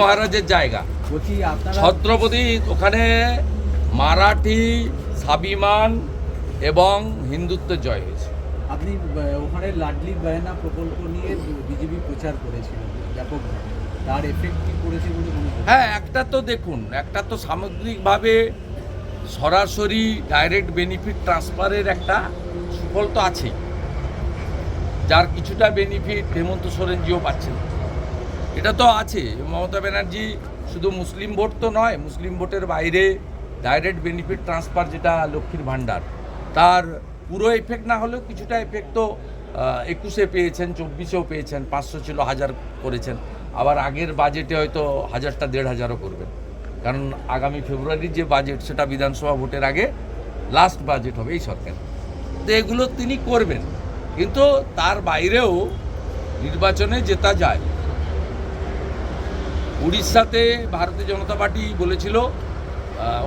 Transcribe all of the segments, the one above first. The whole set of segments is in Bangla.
মহারাজের জায়গা। ছত্রপতি ওখানে মারাঠি স্বাভিমান এবং হিন্দুত্বের জয় হয়েছে। আপনি ওখানে লাডলি বায়না প্রকল্প নিয়ে বিজেপি প্রচার করেছিলেন ব্যাপকভাবে। তার এফেক্ট কি করেছে বলে হ্যাঁ একটা তো দেখুন একটা তো সামগ্রিকভাবে সরাসরি ডাইরেক্ট বেনিফিট ট্রান্সফারের একটা সুফল তো আছেই। যার কিছুটা বেনিফিট হেমন্ত সোরেনজিও পাচ্ছেন। এটা তো আছে। মমতা ব্যানার্জি শুধু মুসলিম ভোট তো নয়, মুসলিম ভোটের বাইরে ডাইরেক্ট বেনিফিট ট্রান্সফার যেটা লক্ষ্মীর ভাণ্ডার, তার পুরো এফেক্ট না হলেও কিছুটা এফেক্ট তো একুশে পেয়েছেন, চব্বিশেও পেয়েছেন, পাঁচশো ছিল, হাজার করেছেন। আবার আগের বাজেটে হয়তো হাজারটা, দেড় হাজারও করবেন। কারণ আগামী ফেব্রুয়ারির যে বাজেট সেটা বিধানসভা ভোটের আগে লাস্ট বাজেট হবে এই সরকার। তো এগুলো তিনি করবেন। কিন্তু তার বাইরেও নির্বাচনে জেতা যায়। উড়িষ্যাতে ভারতীয় জনতা পার্টি বলেছিল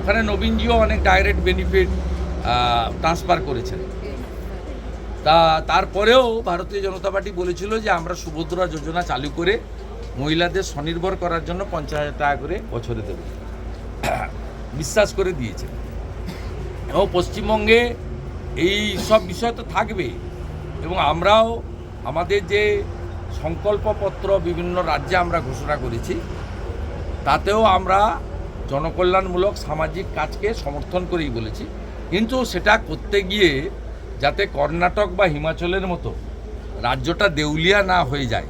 ওখানে নবীনজিও অনেক ডাইরেক্ট বেনিফিট ট্রান্সফার করেছেন। তা তারপরেও ভারতীয় জনতা পার্টি বলেছিল যে আমরা সুভদ্রা যোজনা চালু করে মহিলাদের স্বনির্ভর করার জন্য পঞ্চাশ হাজার টাকা করে বছরে দেব। বিশ্বাস করে দিয়েছে এবং পশ্চিমবঙ্গে এই সব বিষয় তো থাকবে এবং আমরাও আমাদের যে সংকল্পপত্র বিভিন্ন রাজ্যে আমরা ঘোষণা করেছি। তাতেও আমরা জনকল্যাণমূলক সামাজিক কাজকে সমর্থন করেই বলেছি। কিন্তু সেটা করতে গিয়ে যাতে কর্ণাটক বা হিমাচলের মতো রাজ্যটা দেউলিয়া না হয়ে যায়,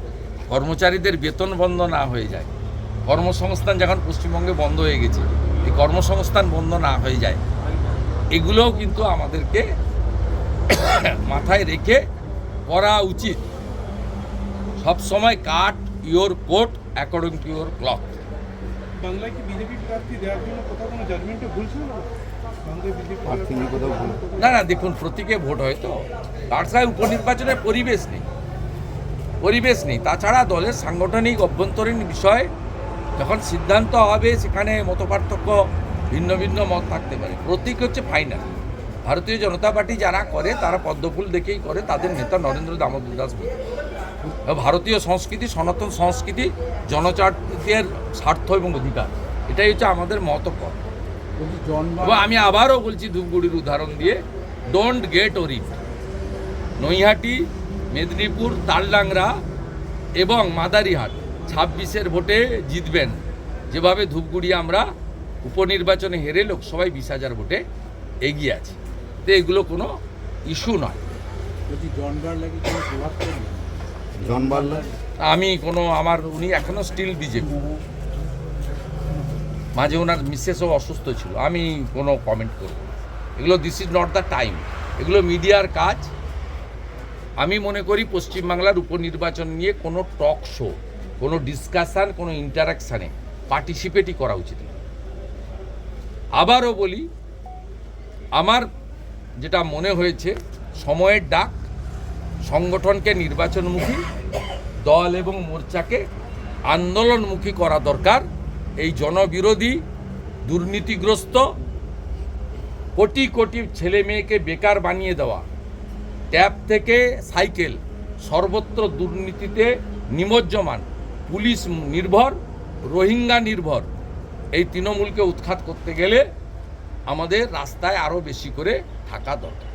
কর্মচারীদের বেতন বন্ধ না হয়ে যায়, কর্মসংস্থান যখন পশ্চিমবঙ্গে বন্ধ হয়ে গেছে, এই কর্মসংস্থান বন্ধ না হয়ে যায়, এগুলোও কিন্তু আমাদেরকে মাথায় রেখে করা উচিত। সব সময় cut your coat according to your cloth. বাংলায় কি বিজেপি প্রার্থী দেওয়ার জন্য কোথাও কোনো জাজমেন্টে ভুল ছিল? না না না দেখুন প্রতীকে ভোট হয় তো। বার্সায় উপনির্বাচনের পরিবেশ নেই। পরিবেশ নেই। তাছাড়া দলের সাংগঠনিক অভ্যন্তরীণ বিষয় যখন সিদ্ধান্ত হবে সেখানে মতপার্থক্য ভিন্ন ভিন্ন মত থাকতে পারে। প্রতীক হচ্ছে ফাইনাল ভারতীয় জনতা পার্টি যারা করে তারা পদ্মফুল দেখেই করে। তাদের নেতা নরেন্দ্র দামোদর দাস মোদী। ভারতীয় সংস্কৃতি সনাতন সংস্কৃতি জনজাতির স্বার্থ এবং অধিকার। এটাই হচ্ছে আমাদের মতপথ। আমি আবারও বলছি ধূপগুড়ির উদাহরণ দিয়ে don't get worried Naihati Medinipur Taldangra এবং মাদারিহাট ছাব্বিশের ভোটে জিতবেন। যেভাবে ধূপগুড়ি আমরা উপনির্বাচনে হেরে লোকসভায় বিশ হাজার ভোটে এগিয়ে আছি। তো এগুলো কোনো ইস্যু নয়। বার্লাকে কোনো প্রভাব আমি কোনো, আমার, উনি এখনও স্টিল বিজেপি মাঝে ওনার মিসেসও অসুস্থ ছিল, আমি কোনো কমেন্ট করব এগুলো this is not the time এগুলো মিডিয়ার কাজ। আমি মনে করি পশ্চিমবাংলার উপনির্বাচন নিয়ে কোনো টক শো কোনো ডিসকাশান কোনো ইন্টারাকশানে পার্টিসিপেটই করা উচিত না। আবারও বলি, আমার যেটা মনে হয়েছে, সময়ের ডাক সংগঠনকে নির্বাচনমুখী দল এবং মোর্চাকে আন্দোলনমুখী করা দরকার। এই জনবিরোধী দুর্নীতিগ্রস্ত কোটি কোটি ছেলে মেয়েকে বেকার বানিয়ে দেওয়া ট্যাব থেকে সাইকেল সর্বত্র দুর্নীতিতে নিমজ্জমান পুলিশ নির্ভর রোহিঙ্গা নির্ভর এই তৃণমূলকে উৎখাত করতে গেলে আমাদের রাস্তায় আরও বেশি করে থাকা দরকার।